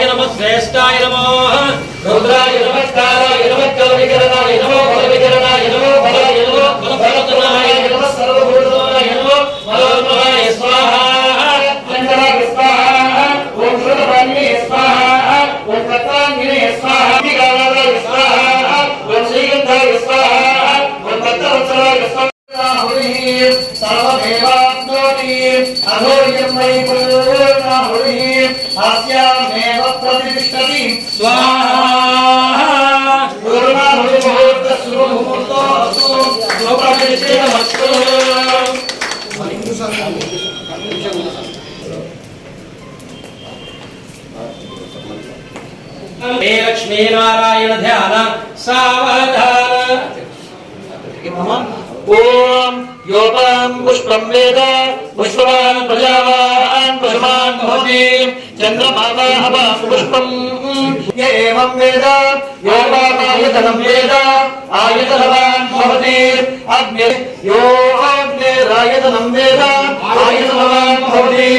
జ్యేష్ఠాయ నమ శ్రేష్ఠాయ నమః. రుద్రాయ నమస్కారాయ నమ మే లక్ష్మీనారాయణ ధ్యాన సావధాన. ఓం యోపాం పుష్పం వేద పుష్పవాన్ ప్రజావాన్. పశుమాన్ భవతి చంద్రమావాహవాం పుష్పం ఏవం వేద యోపామాయతనం వేద ఆయతనవాన్ భవతి అగ్ని యో అగ్నిరాయతనం వేద ఆయతనవాన్ భవతి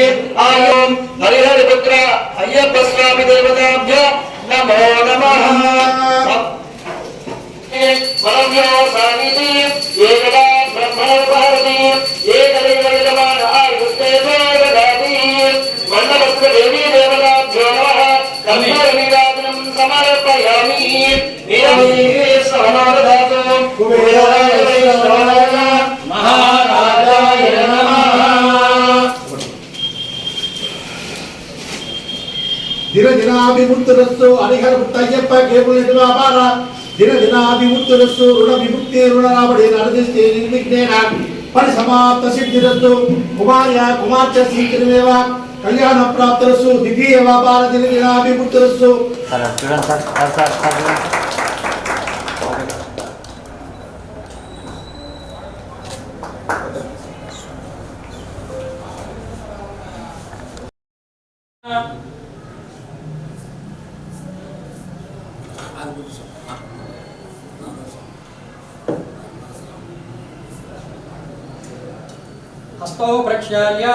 ఆయోం హరిహరి పుత్ర అయ్యప్ప స్వామి దేవతాభ్య నమో నమః వరవ్యో సాగితి దిన దినాభిముక్తులస్సు హరిహర ముత్తయ్యప్ప కేపులెటు వ్యాపార దిన దినాభిముక్తులస్సు రుణ విముక్తి రుణరాబడి నడదిస్తే నిర్విఘ్నేన. పని సమాప్త సిద్ధిరస్సు కుమార్య కుమార్తె సీకరమేవ కళ్యాణ ప్రాప్తులస్సు దివ్య వ్యాపార దిన దినాభిముక్తులస్సు हस्तौ प्रक्षाल्य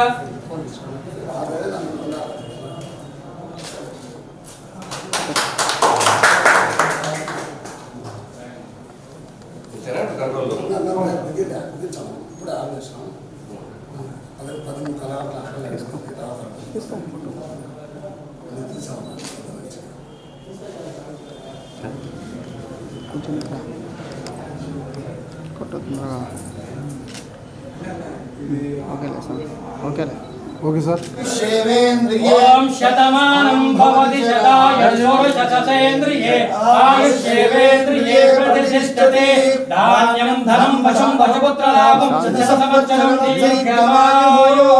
ఇప్పుడు ఆలోచన అదే పదమూడు కళాకారులు ओके सर। ओम शतमानं भवति शताय षोडशशतेन्द्रिये। आयुष्येवेन्द्रिये प्रतिष्ठते। धान्यं धनं वशं वशपुत्रलाभं सदसमर्चनं दिव्यमायो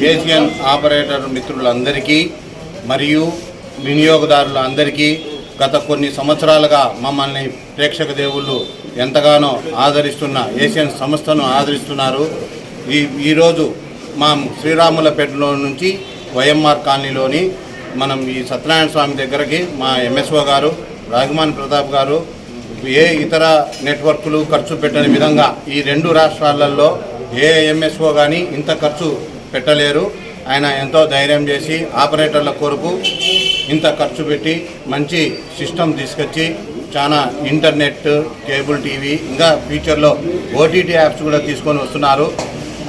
దీర్ఘమాయో ఆపరేటర్ మిత్రులందరికీ మరియు వినియోగదారులందరికీ గత కొన్ని సంవత్సరాలుగా మమ్మల్ని ప్రేక్షక దేవుళ్ళు ఎంతగానో ఆదరిస్తున్న ఏషియన్ సంస్థను ఆదరిస్తున్నారు. ఈ ఈరోజు మా శ్రీరాములపేటలో నుంచి వైఎంఆర్ కాలనీలోని మనం ఈ సత్యనారాయణ స్వామి దగ్గరకి మా ఎంఎస్ఓ గారు రాఘమాన్ ప్రతాప్ గారు ఏ ఇతర నెట్వర్క్లు ఖర్చు పెట్టని విధంగా ఈ రెండు రాష్ట్రాలలో ఏ ఎంఎస్ఓ కానీ ఇంత ఖర్చు పెట్టలేరు. ఆయన ఎంతో ధైర్యం చేసి ఆపరేటర్ల కొరకు ఇంత ఖర్చు పెట్టి మంచి సిస్టమ్ తీసుకొచ్చి చాలా ఇంటర్నెట్ కేబుల్ టీవీ ఇంకా ఫ్యూచర్లో ఓటీటీ యాప్స్ కూడా తీసుకొని వస్తున్నారు.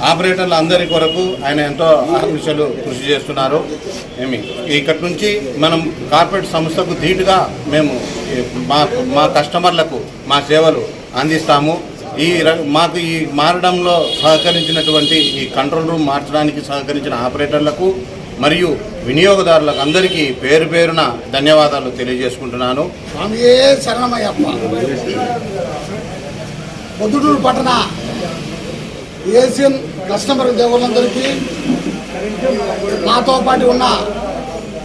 ఆపరేటర్ల అందరి కొరకు ఆయన ఎంతో ఆహర్నిశలు కృషి చేస్తున్నారు. ఏమి? ఇక్కడి నుంచి మనం కార్పొరేట్ సంస్థకు ధీటుగా మేము మా మా కస్టమర్లకు మా సేవలు అందిస్తాము. ఈ ర- మాకు ఈ మారడంలో సహకరించినటువంటి ఈ కంట్రోల్ రూమ్ మార్చడానికి సహకరించిన ఆపరేటర్లకు మరియు వినియోగదారులకు అందరికీ పేరు పేరున ధన్యవాదాలు తెలియజేసుకుంటున్నాను. శరణమయ్యప్ప. పొద్దుటూరు పట్టణ ఏషియన్ కస్టమర్ దేవుళ్ళందరికీ నాతో పాటు ఉన్న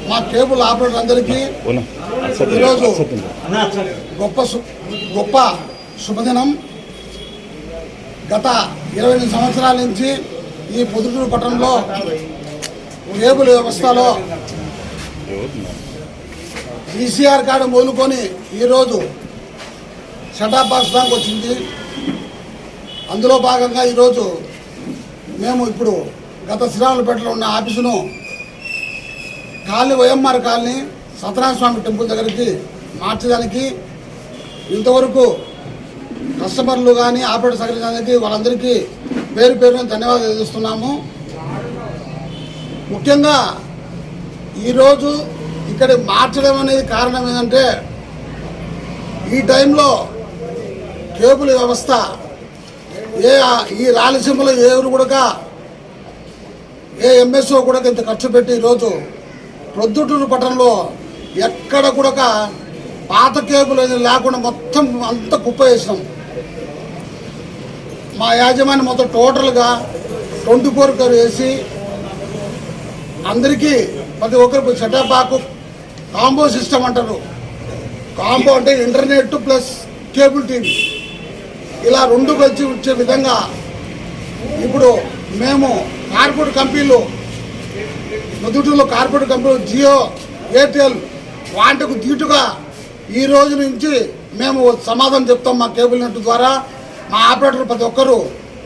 మా కేబుల్ ఆపరేటర్ అందరికీ ఈరోజు గొప్ప సు- గొప్ప శుభదినం. గత ఇరవై ఎనిమిది సంవత్సరాల నుంచి ఈ పొద్దుటూరు పట్టణంలో లేబుల్ వ్యవస్థలో ఈసీఆర్ కార్డు మూలుకొని ఈరోజు సెటాప్ బాక్స్ దాకా వచ్చింది. అందులో భాగంగా ఈరోజు మేము ఇప్పుడు గత శ్రీరాములపేటలో ఉన్న ఆఫీసును colony YMR colony Satyanarayana Swami temple దగ్గరికి మార్చడానికి ఇంతవరకు కస్టమర్లు కానీ ఆపరేటర్ సహకరించడానికి వాళ్ళందరికీ పేరు పేరున ధన్యవాదాలు తెలియజేస్తున్నాము ముఖ్యంగా ఈరోజు ఇక్కడ మార్చడం అనేది కారణం ఏంటంటే ఈ టైంలో కేబుల్ వ్యవస్థ ఏ ఈ రాయలసీమలో ఏ కూడా ఏ ఎంఎస్ఓ కూడా ఇంత ఖర్చు పెట్టి ఈరోజు ప్రొద్దుటూరు పట్టణంలో ఎక్కడ కూడా పాత కేబుల్ అనేది లేకుండా మొత్తం అంత కుప్ప వేసినాం. మా యాజమాన్యం మొత్తం టోటల్గా ట్వంటీ ఫోర్ కర్ వేసి అందరికీ ప్రతి ఒక్కరికి సెటప్ బాకు కాంబో సిస్టమ్ అంటారు. కాంబో అంటే ఇంటర్నెట్ ప్లస్ కేబుల్ టీవీ ఇలా రెండు కలిసి వచ్చే విధంగా ఇప్పుడు మేము కార్పొరేట్ కంపెనీలు మొదటిలో కార్పొరేట్ కంపెనీలు జియో ఎయిర్టెల్ వాటికి దీటుగా ఈ రోజు నుంచి మేము సమాధానం చెప్తాం మా కేబుల్ నెట్ ద్వారా. మా ఆపరేటర్ ప్రతి ఒక్కరు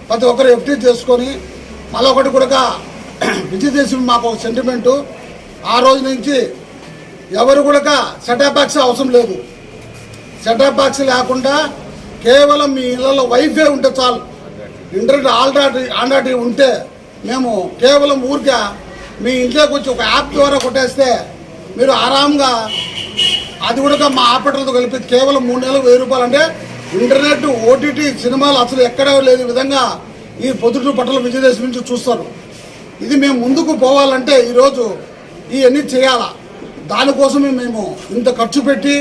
ప్రతి ఒక్కరు ఎఫ్టీ చేసుకొని మళ్ళీ ఒకటి కూడా విజయదేశం మాకు ఒక సెంటిమెంటు ఆ రోజు నుంచి ఎవరు కూడా సెటాప్ బాక్స్ అవసరం లేదు. సెటాప్ బాక్స్ లేకుండా కేవలం మీ ఇళ్ళలో వైఫై ఉంటే చాలు. ఇంటర్నెట్ ఆల్రెడీ ఆల్రెడీ ఉంటే మేము కేవలం ఊరికే మీ ఇంట్లోకి వచ్చి ఒక యాప్ ద్వారా కొట్టేస్తే మీరు ఆరాంగా అది కూడా మా ఆపరేటర్తో కలిపి కేవలం మూడు నెలలు వెయ్యి రూపాయలు అంటే ఇంటర్నెట్ ఓటీటీ సినిమాలు అసలు ఎక్కడా లేని విధంగా ఈ పొద్దుటూరు పట్టణ విజయదేశం నుంచి చూస్తారు. ఇది మేము ముందుకు పోవాలంటే ఈరోజు ఇవన్నీ చేయాలా? దానికోసమే మేము ఇంత ఖర్చు పెట్టి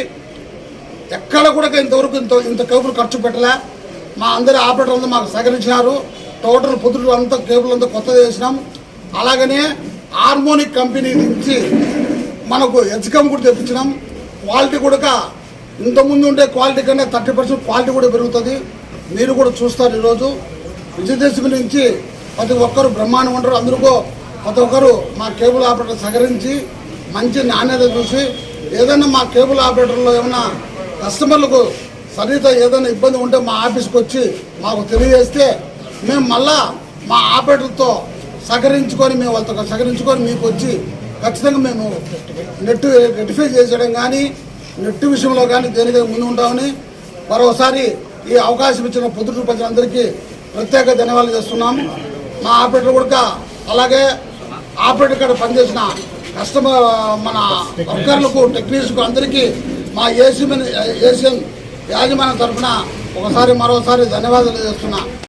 ఎక్కడ కూడా ఇంతవరకు ఇంత ఇంత కేబుల్ ఖర్చు పెట్టలే. మా అందరి ఆపరేటర్ అంతా మాకు సహకరించినారు. టోటల్ పుదురు అంతా కేబుల్ అంతా కొత్తది వేసినాం అలాగనే హార్మోనిక్ కంపెనీ నుంచి మనకు హెచ్కమ్ కూడా తెప్పించినాం. క్వాలిటీ కూడా ఇంతకుముందు ఉండే క్వాలిటీ కన్నా థర్టీ పర్సెంట్ క్వాలిటీ కూడా పెరుగుతుంది. మీరు కూడా చూస్తారు ఈరోజు. విజయదశమి నుంచి ప్రతి ఒక్కరు బ్రహ్మాండం ఉంటారు. అందరికో ప్రతి ఒక్కరు మా కేబుల్ ఆపరేటర్ సహకరించి మంచి నాణ్యత చూసి ఏదైనా మా కేబుల్ ఆపరేటర్లో ఏమైనా కస్టమర్లకు సరిత ఏదైనా ఇబ్బంది ఉంటే మా ఆఫీస్కి వచ్చి మాకు తెలియజేస్తే మేము మళ్ళా మా ఆపరేటర్తో సహకరించుకొని మేము వాళ్ళతో సహకరించుకొని మీకు వచ్చి ఖచ్చితంగా మేము నెట్ రెటిఫై చేసేయడం కానీ నెట్ విషయంలో కానీ దేనికైనా ముందు ఉంటామని మరోసారి ఈ అవకాశం ఇచ్చిన పొద్దుటూరు ప్రజలందరికీ ప్రత్యేక ధన్యవాదాలు చేస్తున్నాము. మా ఆపరేటర్ కూడా అలాగే ఆపరేటర్ కాడ పనిచేసిన కస్టమర్ మన వర్కర్లకు టెక్నీషియన్కు అందరికీ మా ఏసీఎన్ యాజమాన్యం తరఫున ఒకసారి మరోసారి ధన్యవాదాలు చేస్తున్నా